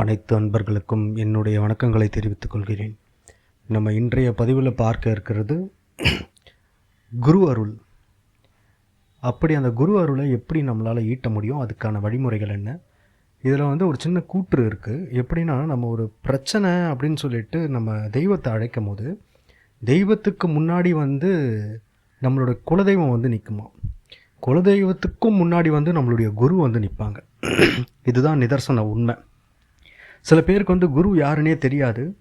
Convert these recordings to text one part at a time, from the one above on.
அனைத்து அன்பர்களுக்கும் என்னுடைய வணக்கங்களை தெரிவித்துக் கொள்கிறேன். நம்ம இன்றைய பதிவில் பார்க்க இருக்கிறது குரு அருள். அப்படி அந்த குரு அருளை எப்படி நம்மளால் ஈட்ட முடியும்? அதுக்கான வழிமுறைகள் என்ன? இதில் வந்து ஒரு சின்ன கூற்று இருக்குது எப்படின்னா நம்ம ஒரு பிரச்சனை அப்படின்னு சொல்லிட்டு நம்ம தெய்வத்தை அழைக்கும் போது தெய்வத்துக்கு முன்னாடி வந்து நம்மளோட குலதெய்வம் வந்து நிற்குமா குலதெய்வத்துக்கும் முன்னாடி வந்து நம்மளுடைய குரு வந்து நிற்பாங்க இதுதான் நிதர்சன உண்மை. சில பேருக்கு வந்து குரு யாருன்னே தெரியாது.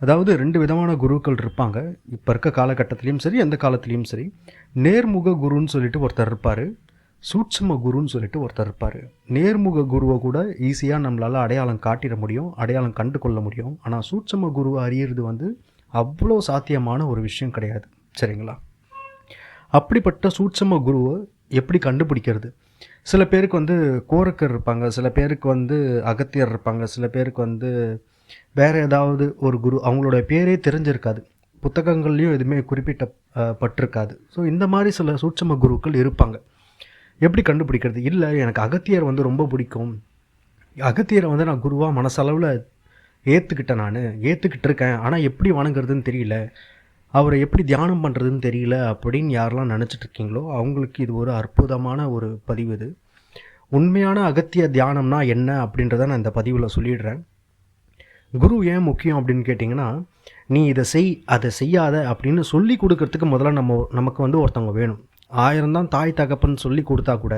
அதாவது ரெண்டு விதமான குருக்கள் இருப்பாங்க. இப்போ இருக்க காலகட்டத்திலையும் சரி எந்த காலத்துலேயும் சரி. நேர்முக குருன்னு சொல்லிட்டு ஒருத்தர் இருப்பார். சூட்சம குருன்னு சொல்லிட்டு ஒருத்தர் இருப்பார். நேர்முக குருவை கூட ஈஸியாக நம்மளால் அடையாளம் காட்டிட முடியும் அடையாளம் கண்டு கொள்ள முடியும். ஆனால் சூட்சம குருவை அறியறது வந்து அவ்வளோ சாத்தியமான ஒரு விஷயம் கிடையாது. சரிங்களா? அப்படிப்பட்ட சூட்சம குருவை எப்படி கண்டுபிடிக்கிறது? சில பேருக்கு வந்து கோரக்கர் இருப்பாங்க சில பேருக்கு வந்து அகத்தியர் இருப்பாங்க சில பேருக்கு வந்து வேறு ஏதாவது ஒரு குரு அவங்களோட பேரே தெரிஞ்சிருக்காது. புத்தகங்கள்லேயும் எதுவுமே குறிப்பிட்ட பட்டிருக்காது. ஸோ இந்த மாதிரி சில சூட்சம குருக்கள் இருப்பாங்க. எப்படி கண்டுபிடிக்கிறது? இல்லை எனக்கு அகத்தியர் வந்து ரொம்ப பிடிக்கும். அகத்தியரை வந்து நான் குருவாக மனசளவில் ஏற்றுக்கிட்டேன் நான் ஏற்றுக்கிட்டு இருக்கேன் ஆனால் எப்படி வணங்குறதுன்னு தெரியல. அவரை எப்படி தியானம் பண்ணுறதுன்னு தெரியல அப்படின்னு யாரெல்லாம் நினச்சிட்டு இருக்கீங்களோ அவங்களுக்கு இது ஒரு அற்புதமான ஒரு பதிவு இது. உண்மையான அகத்திய தியானம்னா என்ன அப்படின்றத நான் இந்த பதிவில் சொல்லிடுறேன். குரு ஏன் முக்கியம் அப்படின்னு கேட்டிங்கன்னா நீ இதை செய் அதை செய்யாத அப்படின்னு சொல்லி கொடுக்கறதுக்கு முதல்ல நம்ம நமக்கு வந்து ஒருத்தவங்க வேணும். ஆயிரம் தான் தாய் தகப்பன் சொல்லி கொடுத்தா கூட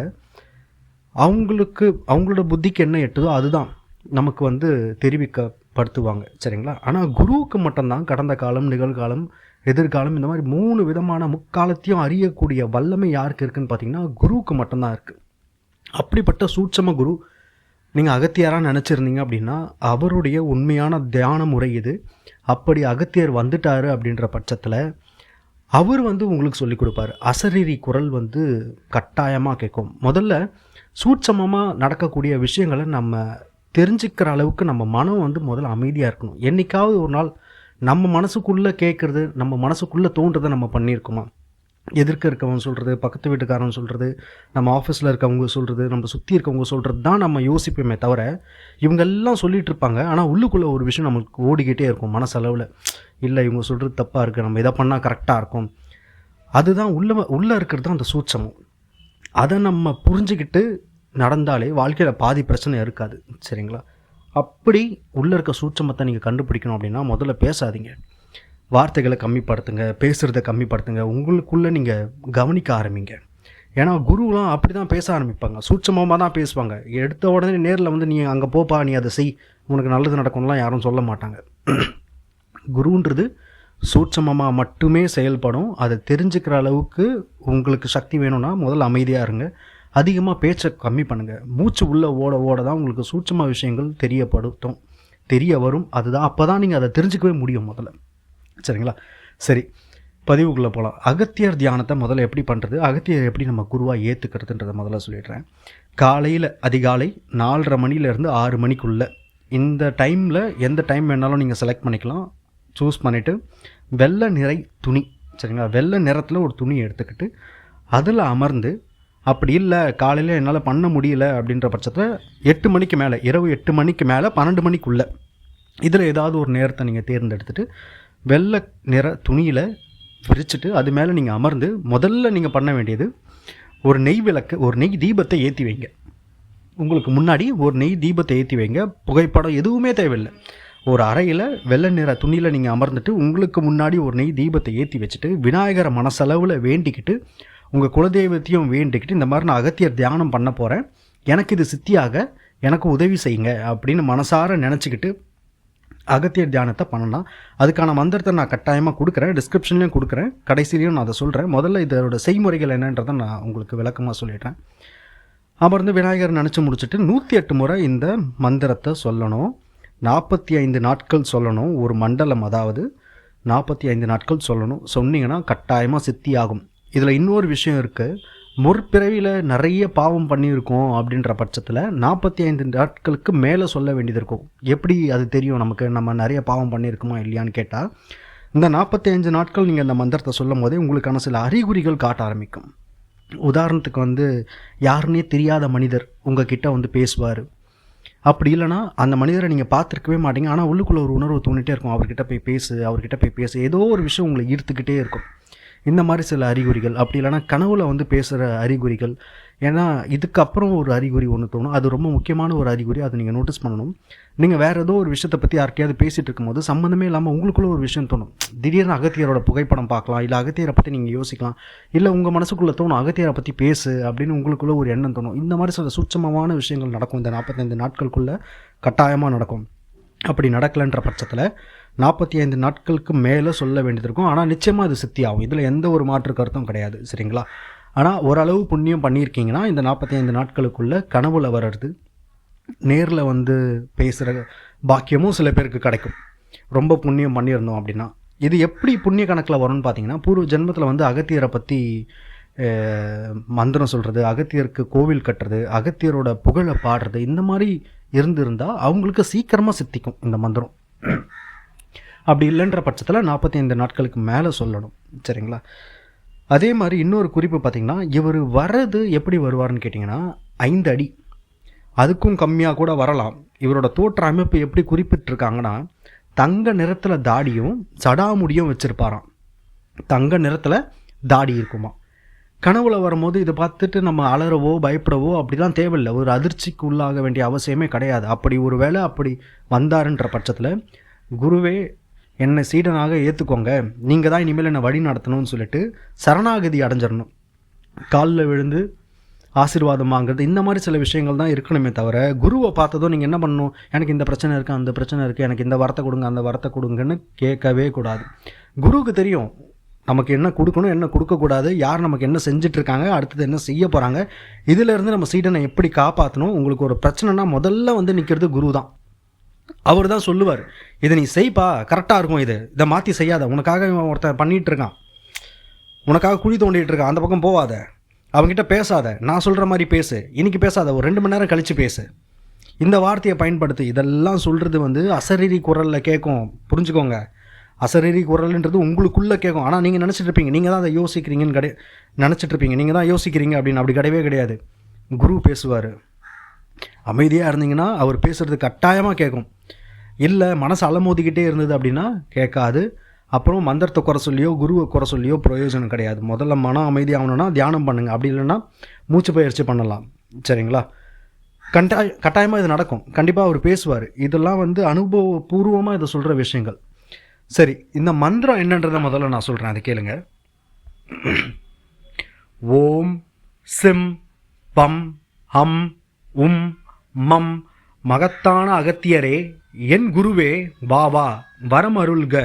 அவங்களுக்கு அவங்களோட புத்திக்கு என்ன எட்டுதோ அதுதான். நமக்கு வந்து தெரிவிக்க படுத்துவாங்க. சரிங்களா? ஆனால் குருவுக்கு மட்டும்தான் கடந்த காலம் நிகழ்காலம் எதிர்காலம் இந்த மாதிரி மூணு விதமான முக்காலத்தையும் அறியக்கூடிய வல்லமை யாருக்கு இருக்குன்னு பார்த்தீங்கன்னா குருவுக்கு மட்டும்தான் இருக்குது அப்படிப்பட்ட சூட்சம குரு நீங்கள் அகத்தியாராக நினச்சிருந்தீங்க அப்படின்னா அவருடைய உண்மையான தியான முறை இது. அப்படி அகத்தியர் வந்துட்டார் அப்படின்ற பட்சத்தில் அவர் வந்து உங்களுக்கு சொல்லிக் கொடுப்பார். அசரீரி குரல் வந்து கட்டாயமாக கேட்கும். முதல்ல சூட்சமமாக நடக்கக்கூடிய விஷயங்களை நம்ம தெரிஞ்சுக்கிற அளவுக்கு நம்ம மனம் வந்து முதல்ல அமைதியாக இருக்கணும். என்னைக்காவது ஒரு நாள் நம்ம மனசுக்குள்ளே கேட்குறது நம்ம மனசுக்குள்ளே தோன்றதை நம்ம பண்ணியிருக்கோமா? எதிர்க்க இருக்கவங்க சொல்கிறது பக்கத்து வீட்டுக்காரன் சொல்கிறது நம்ம ஆஃபீஸில் இருக்கவங்க சொல்கிறது நம்ம சுற்றி இருக்கவங்க சொல்கிறது தான் நம்ம யோசிப்போமே தவிர இவங்கெல்லாம் சொல்லிட்டு இருப்பாங்க. ஆனால் உள்ளுக்குள்ளே ஒரு விஷயம் நம்மளுக்கு ஓடிக்கிட்டே இருக்கும் மனசளவில். இல்லை இவங்க சொல்கிறது தப்பாக இருக்குது நம்ம இதை பண்ணால் கரெக்டாக இருக்கும். அதுதான் உள்ள உள்ளே இருக்கிறது தான் அந்த சூட்சமம். அதை நம்ம புரிஞ்சுக்கிட்டு நடந்தாலே வாழ்க்கையில் பாதி பிரச்சனை இருக்காது. சரிங்களா? அப்படி உள்ளே இருக்க சூட்சமத்தை நீங்கள் கண்டுபிடிக்கணும் அப்படின்னா முதல்ல பேசாதீங்க. வார்த்தைகளை கம்மிப்படுத்துங்க பேசுகிறத கம்மிப்படுத்துங்க. உங்களுக்குள்ளே நீங்கள் கவனிக்க ஆரம்பிங்க. ஏன்னா குருலாம் அப்படி தான் பேச ஆரம்பிப்பாங்க. சூட்சமமாக தான் பேசுவாங்க. எடுத்த உடனே நேரில் வந்து நீ அங்கே போப்பா நீ அதை செய். உனக்கு நல்லது நடக்கும்லாம் யாரும் சொல்ல மாட்டாங்க. குருன்றது சூட்சமமாக மட்டுமே செயல்படும். அதை தெரிஞ்சுக்கிற அளவுக்கு உங்களுக்கு சக்தி வேணும்னா முதல்ல அமைதியாக இருங்க. அதிகமாக பேச்சை கம்மி பண்ணுங்கள் மூச்சு உள்ளே ஓட ஓட தான் உங்களுக்கு சூட்சமாக விஷயங்கள் தெரியப்படுத்தும். தெரிய வரும். அதுதான் அப்போ தான் நீங்கள் அதை தெரிஞ்சுக்கவே முடியும் முதல்ல. சரிங்களா? சரி. பதிவுக்குள்ளே போகலாம் அகத்தியர் தியானத்தை முதல்ல எப்படி பண்ணுறது அகத்தியர் எப்படி நம்ம குருவாக ஏற்றுக்கிறதுன்றதை முதல்ல சொல்லிடுறேன். காலையில் அதிகாலை நாலரை மணிலேருந்து ஆறு மணிக்குள்ளே. இந்த டைமில் எந்த டைம் வேணாலும் நீங்கள் செலக்ட் பண்ணிக்கலாம். சூஸ் பண்ணிவிட்டு வெள்ளை நிறை துணி. சரிங்களா? வெள்ளை நிறத்தில் ஒரு துணி எடுத்துக்கிட்டு அதில் அமர்ந்து அப்படி இல்லை காலையில் என்னால் பண்ண முடியல அப்படின்ற பட்சத்தில் எட்டு மணிக்கு மேலே இரவு எட்டு மணிக்கு மேலே பன்னெண்டு மணிக்குள்ளே இதில் ஏதாவது ஒரு நேரத்தை நீங்கள் தேர்ந்தெடுத்துட்டு வெள்ளை நிற துணியில் விரிச்சிட்டு அது மேலே நீங்கள் அமர்ந்து முதல்ல நீங்கள் பண்ண வேண்டியது ஒரு நெய் விளக்கு ஒரு நெய் தீபத்தை ஏற்றி வைங்க. உங்களுக்கு முன்னாடி ஒரு நெய் தீபத்தை ஏற்றி வைங்க. புகைப்படம் எதுவுமே தேவையில்லை. ஒரு அறையில் வெள்ளை நிற துணியில் நீங்கள் அமர்ந்துட்டு உங்களுக்கு முன்னாடி ஒரு நெய் தீபத்தை ஏற்றி வச்சுட்டு விநாயகரை மனசளவில் வேண்டிக்கிட்டு உங்கள் குலதெய்வத்தையும் வேண்டிக்கிட்டு இந்த மாதிரி நான் அகத்தியர் தியானம் பண்ண போகிறேன் எனக்கு இது சித்தியாக எனக்கு உதவி செய்யுங்க அப்படின்னு மனசார நினச்சிக்கிட்டு அகத்தியர் தியானத்தை பண்ணலாம். அதுக்கான மந்திரத்தை நான் கட்டாயமாக கொடுக்குறேன். டிஸ்கிரிப்ஷன்லேயும் கொடுக்குறேன். கடைசிலையும் நான் அதை சொல்கிறேன் முதல்ல இதோட செய்முறைகள் என்னன்றதை நான் உங்களுக்கு விளக்கமாக சொல்லிடுறேன். அமர்ந்து விநாயகர் நினச்சி முடிச்சுட்டு நூற்றி எட்டு முறை இந்த மந்திரத்தை சொல்லணும். நாற்பத்தி ஐந்து நாட்கள் சொல்லணும். ஒரு மண்டலம் அதாவது நாற்பத்தி ஐந்து நாட்கள் சொல்லணும். சொன்னீங்கன்னா கட்டாயமாக சித்தி ஆகும் இதில் இன்னொரு விஷயம் இருக்குது முற்பிறவியில் நிறைய பாவம் பண்ணியிருக்கோம் அப்படின்ற பட்சத்தில் நாற்பத்தி ஐந்து நாட்களுக்கு மேலே சொல்ல வேண்டியது இருக்கும். எப்படி அது தெரியும் நமக்கு? நம்ம நிறைய பாவம் பண்ணியிருக்கோமா இல்லையான்னு கேட்டால் இந்த நாற்பத்தி அஞ்சு நாட்கள் நீங்கள் இந்த மந்திரத்தை சொல்லும் போதே உங்களுக்கான சில அறிகுறிகள் காட்ட ஆரம்பிக்கும். உதாரணத்துக்கு வந்து யாருன்னே தெரியாத மனிதர் உங்ககிட்ட வந்து பேசுவார். அப்படி இல்லைன்னா அந்த மனிதரை நீங்கள் பார்த்துருக்கவே மாட்டீங்க. ஆனால் உள்ளுக்குள்ளே ஒரு உணர்வு தோணிகிட்டே இருக்கும். அவர்கிட்ட போய் பேசு அவர்கிட்ட போய் பேசு. ஏதோ ஒரு விஷயம் உங்களை ஈர்த்துக்கிட்டே இருக்கும். இந்த மாதிரி சில அறிகுறிகள் அப்படி இல்லைன்னா கனவுல வந்து பேசுகிற அறிகுறிகள். ஏன்னா இதுக்கப்புறம் ஒரு அறிகுறி ஒன்று தோணும். அது ரொம்ப முக்கியமான ஒரு அறிகுறி. அதை நீங்கள் நோட்டீஸ் பண்ணணும். நீங்கள் வேறு ஏதோ ஒரு விஷயத்தை பற்றி யார்கிட்டயாவது பேசிகிட்டு இருக்கும்போது சம்மந்தமே இல்லாமல் உங்களுக்குள்ள ஒரு விஷயம் தோணும். திடீர்னு அகத்தியரோட புகைப்படம் பார்க்கலாம். இல்லை அகத்தியரை பற்றி நீங்கள் யோசிக்கலாம். இல்லை உங்கள் மனசுக்குள்ளே தோணும் அகத்தியரை பற்றி பேசு அப்படின்னு உங்களுக்குள்ளே ஒரு எண்ணம் தோணும். இந்த மாதிரி சில சூட்சமமான விஷயங்கள் நடக்கும். இந்த நாற்பத்தைந்து நாட்களுக்குள்ளே கட்டாயமாக நடக்கும். அப்படி நடக்கலைன்ற பட்சத்தில் நாற்பத்தி ஐந்து நாட்களுக்கு மேலே சொல்ல வேண்டியது இருக்கும். ஆனால் நிச்சயமாக அது சித்தி ஆகும் இதில் எந்த ஒரு மாற்று கருத்தும் கிடையாது சரிங்களா? ஆனால் ஓரளவு புண்ணியம் பண்ணியிருக்கீங்கன்னா இந்த நாற்பத்தி ஐந்து நாட்களுக்குள்ளே கனவுல வர்றது நேரில் வந்து பேசுகிற பாக்கியமும் சில பேருக்கு கிடைக்கும். ரொம்ப புண்ணியம் பண்ணியிருந்தோம் அப்படின்னா. இது எப்படி புண்ணிய கணக்கில் வரும்னு பார்த்தீங்கன்னா பூர்வ ஜென்மத்தில் வந்து அகத்தியரை பற்றி மந்திரம் சொல்கிறது அகத்தியருக்கு கோவில் கட்டுறது அகத்தியரோட புகழை பாடுறது இந்த மாதிரி இருந்திருந்தால் அவங்களுக்கு சீக்கிரமாக சித்திக்கும் இந்த மந்திரம். அப்படி இல்லைன்ற பட்சத்தில் நாற்பத்தி ஐந்து நாட்களுக்கு மேலே சொல்லணும். சரிங்களா? அதே மாதிரி இன்னொரு குறிப்பு பார்த்தீங்கன்னா இவர் வர்றது எப்படி வருவார்னு கேட்டிங்கன்னா ஐந்து அடி. அதுக்கும் கம்மியாக கூட வரலாம். இவரோட தோற்ற அமைப்பு எப்படி குறிப்பிட்டிருக்காங்கன்னா தங்க நிறத்தில் தாடியும் சடாமுடியும் வச்சுருப்பாராம். தங்க நிறத்தில் தாடி இருக்குமா கனவுல வரும்போது இதை பார்த்துட்டு நம்ம அலறவோ பயப்படவோ அப்படிலாம் தேவையில்லை. ஒரு அதிர்ச்சிக்கு உள்ளாக வேண்டிய அவசியமே கிடையாது. அப்படி ஒரு வேளை அப்படி வந்தாருன்ற பட்சத்தில் குருவே என்னை சீடனாக ஏற்றுக்கோங்க நீங்கள் தான் இனிமேல் என்னை வழி நடத்தணும்னு சொல்லிட்டு சரணாகதி அடைஞ்சிடணும். காலில் விழுந்து ஆசீர்வாதம் வாங்குறது இந்த மாதிரி சில விஷயங்கள் தான் இருக்கணுமே தவிர குருவை பார்த்ததும் நீங்கள் என்ன பண்ணணும்? எனக்கு இந்த பிரச்சனை இருக்குது அந்த பிரச்சனை இருக்குது எனக்கு இந்த வரத்தை கொடுங்க அந்த வரத்தை கொடுங்கன்னு கேட்கவே கூடாது. குருவுக்கு தெரியும் நமக்கு என்ன கொடுக்கணும் என்ன கொடுக்கக்கூடாது யார் நமக்கு என்ன செஞ்சிட்ருக்காங்க அடுத்தது என்ன செய்ய போகிறாங்க இதிலேருந்து நம்ம சீடனை எப்படி காப்பாற்றணும் உங்களுக்கு ஒரு பிரச்சனைனா முதல்ல வந்து நிற்கிறது குரு தான் அவர் தான் சொல்லுவார் இதை நீ செய்ப்பா கரெக்டாக இருக்கும் இது. இதை மாற்றி செய்யாத. உனக்காக இவன் ஒருத்தன் பண்ணிகிட்டு இருக்கான் உனக்காக குழி தோண்டிகிட்டு இருக்கான் அந்த பக்கம் போகாத அவங்ககிட்ட பேசாத. நான் சொல்கிற மாதிரி பேசு. இன்னைக்கு பேசாத. ஒரு ரெண்டு மணி நேரம் கழித்து பேசு. இந்த வார்த்தையை பயன்படுத்து இதெல்லாம் சொல்கிறது வந்து அசரீரி குரலில் கேட்கும். புரிஞ்சுக்கோங்க. அசரீரி குரல்ன்றது உங்களுக்குள்ளே கேட்கும். ஆனால் நீங்கள் நினச்சிட்ருப்பீங்க நீங்கள் தான் அதை யோசிக்கிறீங்கன்னு கிடையாது நினச்சிட்ருப்பீங்க. நீங்கள் தான் யோசிக்கிறீங்க அப்படின்னு அப்படி கிடையவே கிடையாது. குரு பேசுவார். அமைதியாக இருந்தீங்கன்னா அவர் பேசுகிறது கட்டாயமாக கேட்கும். இல்லை மனசு அலமோதிக்கிட்டே இருந்தது அப்படின்னா கேட்காது. அப்புறம் மந்திரத்தை குறை சொல்லியோ குருவை குறை சொல்லியோ பிரயோஜனம் கிடையாது. முதல்ல மனம் அமைதியாகணும்னா தியானம் பண்ணுங்கள் அப்படி இல்லைன்னா மூச்சு பயிற்சி பண்ணலாம். சரிங்களா? கட்டாய கட்டாயமாக இது நடக்கும். கண்டிப்பாக அவர் பேசுவார். இதெல்லாம் வந்து அனுபவபூர்வமாக இதை சொல்கிற விஷயங்கள். சரி இந்த மந்திரம் என்னன்றதை முதல்ல நான் சொல்கிறேன் அதை கேளுங்க. ஓம் சிம் பம் ஹம் உம் மம். மகத்தான அகத்தியரே என் குருவே வா வா. வரம் அருள்க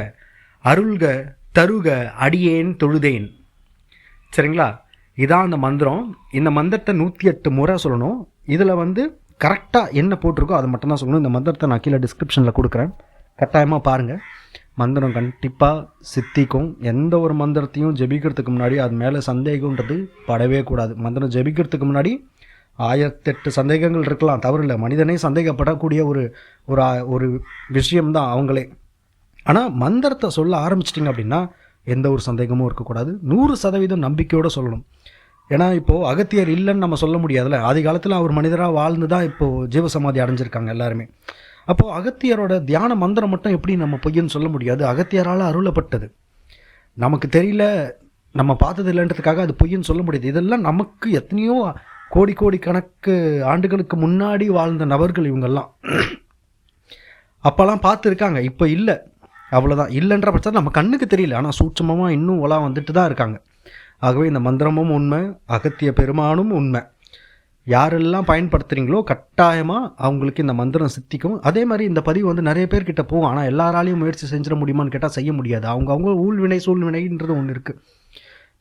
அருள்க தருக அடியேன் தொழுதேன். சரிங்களா? இதான் அந்த மந்திரம். இந்த மந்திரத்தை நூற்றி எட்டு முறை சொல்லணும். இதில் வந்து கரெக்டாக என்ன போட்டிருக்கோ அதை மட்டும்தான் சொல்லணும். இந்த மந்திரத்தை நான் கீழே டிஸ்கிரிப்ஷனில் கொடுக்குறேன். கட்டாயமாக பாருங்கள் மந்திரம் கண்டிப்பாக சித்திக்கும். எந்த ஒரு மந்திரத்தையும் ஜெபிக்கிறதுக்கு முன்னாடி அது மேலே சந்தேகன்றது படவே கூடாது. மந்திரம் ஜெபிக்கிறதுக்கு முன்னாடி ஆயிரத்தெட்டு சந்தேகங்கள் இருக்கலாம். தவறில்லை. மனிதனே சந்தேகப்படக்கூடிய ஒரு ஒரு ஒரு விஷயம்தான் அவங்களே. ஆனால் மந்திரத்தை சொல்ல ஆரம்பிச்சிட்டிங்க அப்படின்னா எந்த ஒரு சந்தேகமும் இருக்கக்கூடாது. நூறு சதவீதம் நம்பிக்கையோடு சொல்லணும். ஏன்னா இப்போது அகத்தியர் இல்லைன்னு நம்ம சொல்ல முடியாதுல்ல. ஆதி காலத்தில் அவர் மனிதராக வாழ்ந்து தான் இப்போது ஜீவசமாதி அடைஞ்சிருக்காங்க எல்லாருமே. அப்போது அகத்தியரோட தியான மந்திரம் மட்டும் எப்படி நம்ம பொய்யன்னு சொல்ல முடியாது. அகத்தியரால் அருளப்பட்டது. நமக்கு தெரியல நம்ம பார்த்தது இல்லைன்றதுக்காக அது பொய்யன்னு சொல்ல முடியாது. இதெல்லாம் நமக்கு எத்தனையோ கோடி கோடி கணக்கு ஆண்டுகளுக்கு முன்னாடி வாழ்ந்த நபர்கள் இவங்கெல்லாம். அப்போல்லாம் பார்த்துருக்காங்க. இப்போ இல்லை. அவ்வளோதான் இல்லைன்ற பட்சத்தில் நம்ம கண்ணுக்கு தெரியல. ஆனால் சூட்சமமாக இன்னும் உலா வந்துட்டு தான் இருக்காங்க. ஆகவே இந்த மந்திரமும் உண்மை அகத்திய பெருமானும் உண்மை. யாரெல்லாம் பயன்படுத்துகிறீங்களோ கட்டாயமாக அவங்களுக்கு இந்த மந்திரம் சித்திக்கும். அதே மாதிரி இந்த பதிவு வந்து நிறைய பேர்கிட்ட போகும். ஆனால் எல்லாராலையும் முயற்சி செஞ்சிட முடியுமான்னு கேட்டால் செய்ய முடியாது. அவங்க அவங்க ஊழ்வினை சூழ்வினைன்றது ஒன்று இருக்குது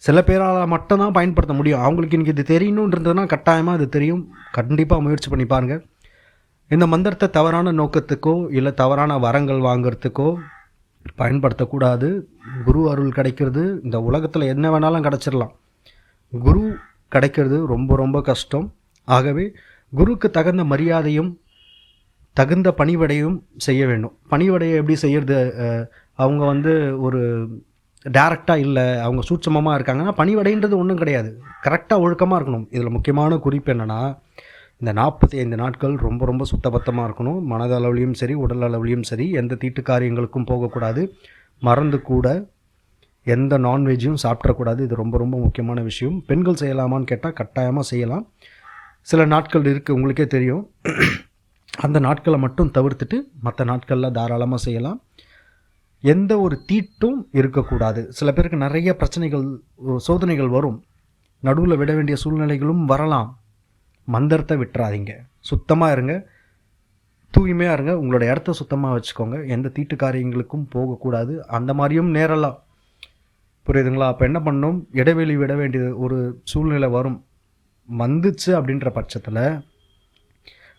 சில பேரால் மட்டும்தான் பயன்படுத்த முடியும். அவங்களுக்கு இன்றைக்கி இது தெரியணுன்றதுனா கட்டாயமாக அது தெரியும். கண்டிப்பாக முயற்சி பண்ணி பாருங்கள் இந்த மந்திரத்தை தவறான நோக்கத்துக்கோ இல்லை தவறான வரங்கள் வாங்கிறதுக்கோ பயன்படுத்தக்கூடாது. குரு அருள் கிடைக்கிறது. இந்த உலகத்தில் என்ன வேணாலும் கிடச்சிடலாம். குரு கிடைக்கிறது ரொம்ப ரொம்ப கஷ்டம். ஆகவே குருக்கு தகுந்த மரியாதையும் தகுந்த பணிவடையும் செய்ய வேண்டும். பணிவடையை எப்படி செய்கிறது அவங்க வந்து ஒரு டேரெக்டாக இல்லை அவங்க சூட்சமமாக இருக்காங்கன்னா பணிவடைன்றது ஒன்றும் கிடையாது. கரெக்டாக ஒழுக்கமாக இருக்கணும். இதில் முக்கியமான குறிப்பு என்னென்னா இந்த நாற்பத்தி ஐந்து நாட்கள் ரொம்ப ரொம்ப சுத்தபத்தமாக இருக்கணும். மனதளவுலையும் சரி உடல் அளவுலையும் சரி எந்த தீட்டு காரியங்களுக்கும் போகக்கூடாது. மறந்து கூட எந்த நான்வெஜ்ஜும் சாப்பிடக்கூடாது. இது ரொம்ப ரொம்ப முக்கியமான விஷயம். பெண்கள் செய்யலாமான்னு கேட்டால் கட்டாயமாக செய்யலாம். சில நாட்கள் இருக்குது உங்களுக்கே தெரியும். அந்த நாட்களை மட்டும் தவிர்த்துட்டு மற்ற நாட்களில் தாராளமாக செய்யலாம். எந்த ஒரு தீட்டும் இருக்கக்கூடாது. சில பேருக்கு நிறைய பிரச்சனைகள் சோதனைகள் வரும். நடுவில் விட வேண்டிய சூழ்நிலைகளும் வரலாம். மந்திரத்தை விட்டுறாதீங்க. சுத்தமாக இருங்க. தூய்மையாக இருங்க. உங்களோட இடத்த சுத்தமாக வச்சுக்கோங்க. எந்த தீட்டு காரியங்களுக்கும் போகக்கூடாது. அந்த மாதிரியும் நேரலாம். புரியுதுங்களா? அப்போ என்ன பண்ணணும் இடைவெளி விட வேண்டிய ஒரு சூழ்நிலை வரும். வந்துச்சு அப்படின்ற பட்சத்தில்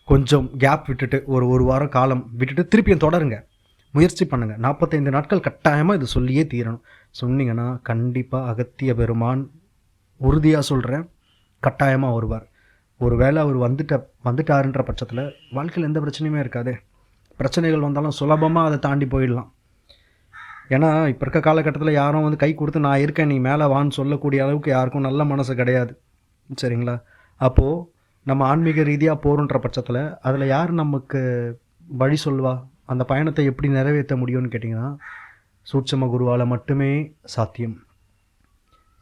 கொஞ்சம் கேப் விட்டுட்டு ஒரு ஒரு வாரம் காலம் விட்டுட்டு திருப்பியும் தொடருங்க. முயற்சி பண்ணுங்கள் நாற்பத்தைந்து நாட்கள் கட்டாயமாக இது சொல்லியே தீரணும். சொன்னீங்கன்னா கண்டிப்பாக அகத்திய பெருமான் உறுதியாக சொல்கிறேன் கட்டாயமாக வருவார். ஒரு வேளை அவர் வந்துட்ட வந்துட்டாருன்ற பட்சத்தில் வாழ்க்கையில் எந்த பிரச்சனையுமே இருக்காது. பிரச்சனைகள் வந்தாலும் சுலபமாக அதை தாண்டி போயிடலாம். ஏன்னா இப்போ இருக்க காலகட்டத்தில் யாரும் வந்து கை கொடுத்து நான் இருக்கேன் நீ மேலே வான்னு சொல்லக்கூடிய அளவுக்கு யாருக்கும் நல்ல மனசு கிடையாது. சரிங்களா? அப்போது நம்ம ஆன்மீக ரீதியாக போகிறோன்ற பட்சத்தில் அதில் யார் நமக்கு வழி சொல்வா அந்த பயணத்தை எப்படி நிறைவேற்ற முடியும்னு கேட்டிங்கன்னா சூட்சம குருவால் மட்டுமே சாத்தியம்.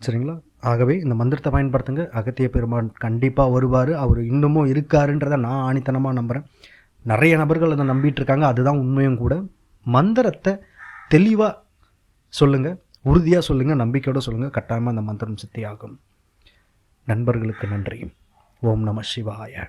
சரிங்களா? ஆகவே இந்த மந்திரத்தை பயன்படுத்துங்க. அகத்திய பெருமான் கண்டிப்பாக வருவார். அவர் இன்னமும் இருக்காருன்றதை நான் ஆணித்தனமாக நம்புகிறேன் நிறைய நபர்கள் அதை நம்பிட்டு இருக்காங்க. அதுதான் உண்மையும் கூட. மந்திரத்தை தெளிவாக சொல்லுங்கள் உறுதியாக சொல்லுங்கள் நம்பிக்கையோடு சொல்லுங்கள் கட்டாயமாக அந்த மந்திரம் சித்தியாகும். நண்பர்களுக்கு நன்றி. ஓம் நம சிவாய.